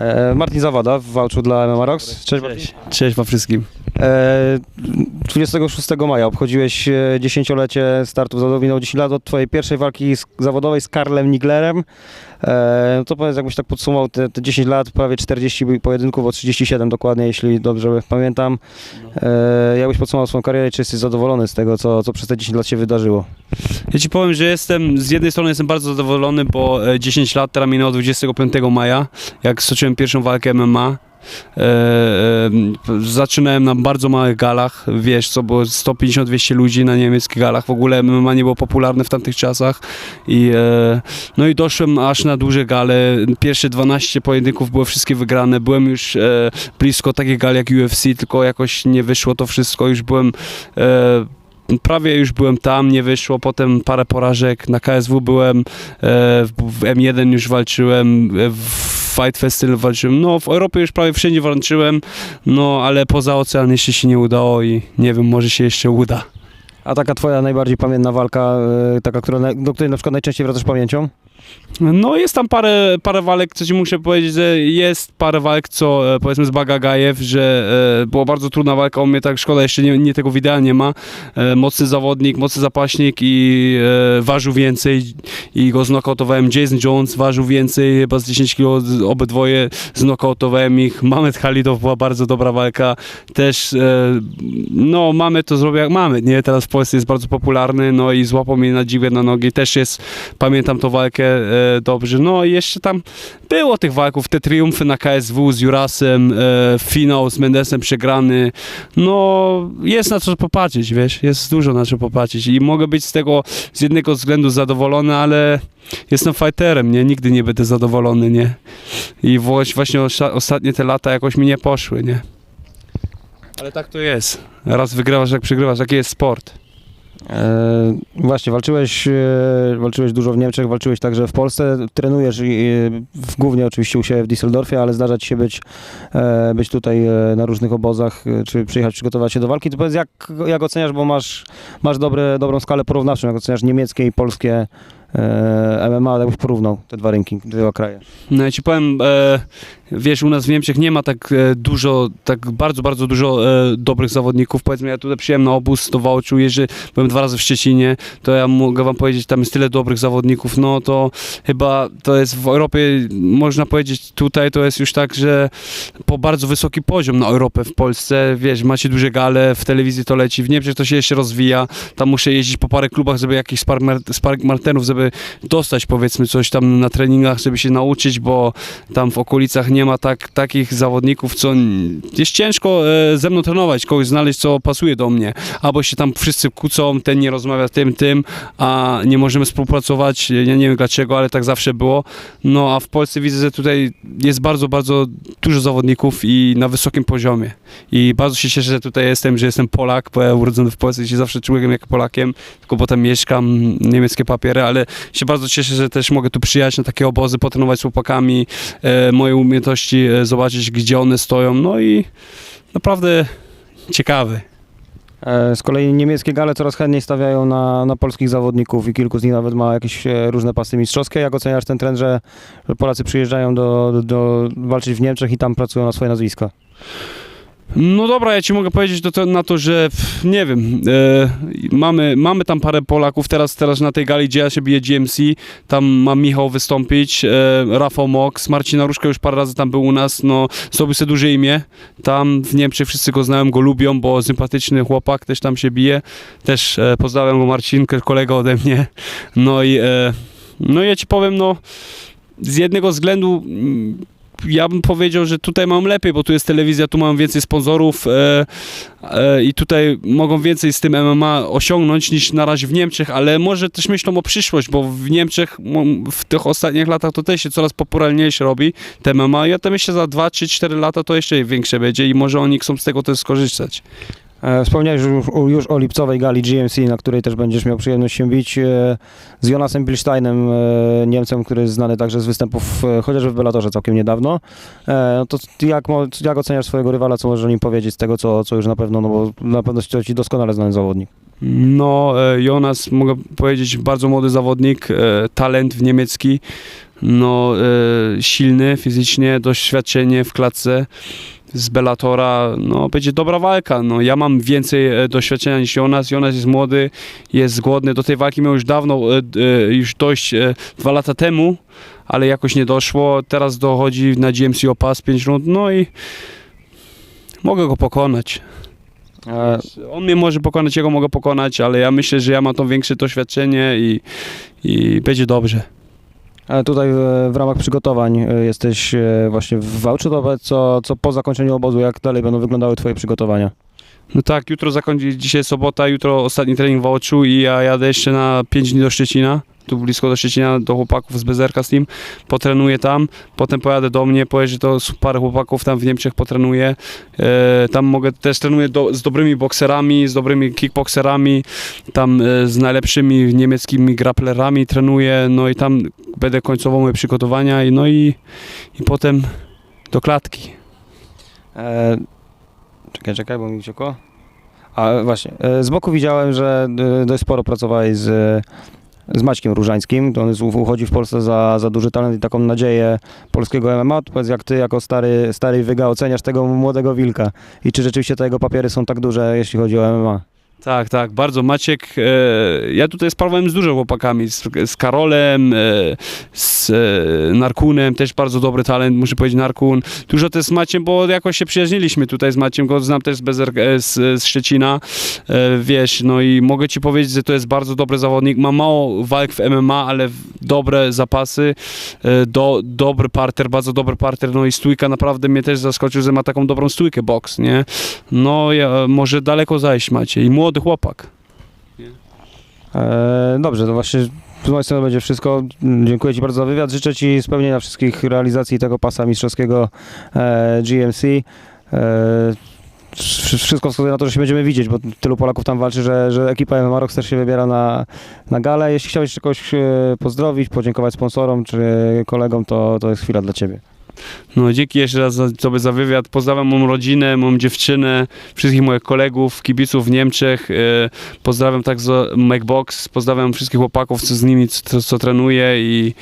E, Martin Zawada walczył dla MMA Rocks. Cześć, Martin. Cześć, cześć wam wszystkim. E, 26 maja obchodziłeś e, dziesięciolecie startu zawodowych, minęło 10 lat od twojej pierwszej walki z, zawodowej z Karlem Niglerem. E, no to powiedz, jakbyś tak podsumował te, te 10 lat, prawie 40 pojedynków, o 37 dokładnie, jeśli dobrze pamiętam. E, jakbyś podsumował swoją karierę, czy jesteś zadowolony z tego, co, co przez te 10 lat się wydarzyło? Ja ci powiem, że jestem, z jednej strony jestem bardzo zadowolony, bo e, 10 lat teraz minęło 25 maja, jak stoczyłem pierwszą walkę MMA. E, e, zaczynałem na bardzo małych galach, wiesz co, było 150-200 ludzi na niemieckich galach, w ogóle MMA nie było popularne w tamtych czasach. I e, no i doszłem aż na duże gale, pierwsze 12 pojedynków były wszystkie wygrane, byłem już blisko takich gal jak UFC, tylko jakoś nie wyszło to wszystko, już byłem prawie już byłem tam, nie wyszło, potem parę porażek, na KSW byłem, w, w M1 już walczyłem, w Fight Festival walczyłem, no w Europie już prawie wszędzie walczyłem, no ale poza ocean jeszcze się nie udało i nie wiem, może się jeszcze uda. A taka twoja najbardziej pamiętna walka, e, taka, która, do której na przykład najczęściej wracasz pamięcią? No jest tam parę, parę walek, co ci muszę powiedzieć, że jest parę walk, co e, powiedzmy z Bagagajew, że e, była bardzo trudna walka, on mnie tak szkoda, jeszcze nie, nie tego wideo nie ma. E, mocny zawodnik, mocny zapaśnik i e, ważył więcej i go znokautowałem. Jason Jones ważył więcej, chyba z 10 kg, obydwoje znokautowałem ich. Mamet Halidow była bardzo dobra walka, też e, no mamy to zrobię jak mamy, nie? Teraz Polsce jest bardzo popularny, no i złapał mnie na dziwę na nogi, też jest, pamiętam tą walkę e, dobrze, no i jeszcze tam było tych walków, te triumfy na KSW z Jurasem, e, finał z Mendesem przegrany, no jest na co popatrzeć, wiesz, jest dużo na co popatrzeć i mogę być z tego z jednego względu zadowolony, ale jestem fighterem, nie, nigdy nie będę zadowolony, nie, i właśnie ostatnie te lata jakoś mi nie poszły, nie. Ale tak to jest. Raz wygrywasz, jak przegrywasz. Taki jest sport. E, właśnie, walczyłeś, e, walczyłeś dużo w Niemczech, walczyłeś także w Polsce, trenujesz i, e, w, głównie oczywiście u siebie w Düsseldorfie, ale zdarza ci się być, e, być tutaj e, na różnych obozach, e, czy przyjechać przygotować się do walki. To powiedz, jak, jak oceniasz, bo masz, masz dobre, dobrą skalę porównawczą, jak oceniasz niemieckie i polskie MMA, ale jakbyś porównał te dwa rynki, dwa kraje. No ja ci powiem, e, wiesz, u nas w Niemczech nie ma tak e, dużo, tak bardzo, bardzo dużo e, dobrych zawodników. Powiedzmy, ja tutaj przyjechałem na obóz do Wałczu, jeżdżę, byłem dwa razy w Szczecinie, to ja mogę wam powiedzieć, tam jest tyle dobrych zawodników, no to chyba to jest w Europie, można powiedzieć, tutaj to jest już tak, że po bardzo wysoki poziom na Europę w Polsce, wiesz, macie duże gale, w telewizji to leci, w Niemczech to się jeszcze rozwija, tam muszę jeździć po parę klubach, żeby jakichś sparring sparring martenów, żeby dostać powiedzmy coś tam na treningach, żeby się nauczyć, bo tam w okolicach nie ma tak, takich zawodników, co jest ciężko e, ze mną trenować, kogoś znaleźć, co pasuje do mnie, albo się tam wszyscy kłócą, ten nie rozmawia tym, tym, a nie możemy współpracować, ja nie wiem dlaczego, ale tak zawsze było, no a w Polsce widzę, że tutaj jest bardzo, bardzo dużo zawodników i na wysokim poziomie. I bardzo się cieszę, że tutaj jestem, że jestem Polak, bo ja urodzony w Polsce i się zawsze czułem jak Polakiem, tylko potem mieszkam, niemieckie papiery, ale się bardzo cieszę, że też mogę tu przyjechać na takie obozy, potrenować z chłopakami, e, moje umiejętności e, zobaczyć, gdzie one stoją, no i naprawdę ciekawy. E, Z kolei niemieckie gale coraz chętniej stawiają na, na polskich zawodników i kilku z nich nawet ma jakieś różne pasy mistrzowskie. Jak oceniasz ten trend, że Polacy przyjeżdżają do, do, do walczyć w Niemczech i tam pracują na swoje nazwiska? No dobra, ja ci mogę powiedzieć to, to, na to, że nie wiem, e, mamy, mamy tam parę Polaków, teraz, teraz na tej gali, gdzie ja się biję GMC, tam ma Michał wystąpić, e, Rafał Mox, Marcin Naruszka już parę razy tam był u nas, no zrobił sobie duże imię, tam w Niemczech wszyscy go znają, go lubią, bo sympatyczny chłopak też tam się bije, też e, pozdrawiam go Marcinkę, kolega ode mnie, no i e, no ja ci powiem, no z jednego względu ja bym powiedział, że tutaj mam lepiej, bo tu jest telewizja, tu mam więcej sponsorów e, e, i tutaj mogą więcej z tym MMA osiągnąć niż na razie w Niemczech, ale może też myślą o przyszłość, bo w Niemczech w tych ostatnich latach to też się coraz popularniejsze robi te MMA. Ja to myślę, za 2, 3, 4 lata to jeszcze większe będzie i może oni chcą z tego też skorzystać. E, Wspomniałeś już, już o lipcowej gali GMC, na której też będziesz miał przyjemność się bić e, z Jonasem Bilsteinem, e, Niemcem, który jest znany także z występów chociażby w Bellatorze całkiem niedawno. No to jak, jak oceniasz swojego rywala, co możesz o nim powiedzieć z tego, co, co już na pewno, no bo na pewno to ci doskonale znany zawodnik. No, Jonas, mogę powiedzieć, bardzo młody zawodnik, talent w niemiecki. no, silny fizycznie, doświadczenie w klatce z Bellatora, no będzie dobra walka. No, ja mam więcej e, doświadczenia niż Jonas. Jonas jest młody, jest głodny. Do tej walki miał już dawno, e, e, już dojść e, dwa lata temu, ale jakoś nie doszło. Teraz dochodzi na GMC o pas 5 rund, no i mogę go pokonać. On mnie może pokonać, ja go mogę pokonać, ale ja myślę, że ja mam to większe doświadczenie i, i będzie dobrze. Tutaj e, w ramach przygotowań e, jesteś e, właśnie w Wałczu, to powiedz, co, co po zakończeniu obozu, jak dalej będą wyglądały twoje przygotowania? No tak, jutro zakończy, dzisiaj sobota, jutro ostatni trening w Oczu i ja jadę jeszcze na 5 dni do Szczecina, tu blisko do Szczecina, do chłopaków z Bezerka z Team, potrenuję tam, potem pojadę do mnie, pojeżdżę z parę chłopaków tam w Niemczech potrenuję, e, tam mogę, też trenuję do, z dobrymi bokserami, z dobrymi kickboxerami, tam e, z najlepszymi niemieckimi grapplerami trenuję, no i tam będę końcował moje przygotowania i no i, i potem do klatki. E, czekaj, czekaj, bo mi uciekło. A właśnie, e, z boku widziałem, że e, dość sporo pracowałeś z, z Maćkiem Różańskim. To on jest, uchodzi w Polsce za, za duży talent i taką nadzieję polskiego MMA. To Powiedz, jak ty jako stary, stary wyga oceniasz tego młodego wilka i czy rzeczywiście te jego papiery są tak duże, jeśli chodzi o MMA? Tak, tak, bardzo Maciek. E, ja tutaj sprawowałem z dużo chłopakami, z, z Karolem, e, z e, Narkunem, też bardzo dobry talent, muszę powiedzieć Narkun. Dużo też z Maciem, bo jakoś się przyjaźniliśmy tutaj z Maciem, go znam też z, e, z, z Szczecina, e, wiesz, no i mogę ci powiedzieć, że to jest bardzo dobry zawodnik, ma mało walk w MMA, ale dobre zapasy, e, do, dobry parter, bardzo dobry parter, no i stójka naprawdę mnie też zaskoczył, że ma taką dobrą stójkę boks, nie? No, ja, może daleko zajść macie i młody chłopak. E, dobrze, to właśnie z mojej strony będzie wszystko. Dziękuję Ci bardzo za wywiad. Życzę Ci spełnienia wszystkich realizacji tego pasa mistrzowskiego e, GMC. E, wsz- wszystko wskazuje na to, że się będziemy widzieć, bo tylu Polaków tam walczy, że, że ekipa MMA też się wybiera na, na galę. Jeśli chciałeś jeszcze kogoś e, pozdrowić, podziękować sponsorom czy kolegom, to, to jest chwila dla Ciebie. No, dzięki jeszcze raz za, tobie za wywiad. Pozdrawiam moją rodzinę, moją dziewczynę, wszystkich moich kolegów, kibiców w Niemczech. E, pozdrawiam także Macbox, pozdrawiam wszystkich chłopaków, co z nimi, co, co trenuję i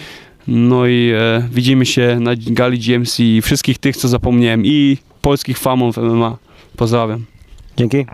no i e, widzimy się na gali GMC i wszystkich tych, co zapomniałem i polskich fanów MMA. Pozdrawiam. Dzięki.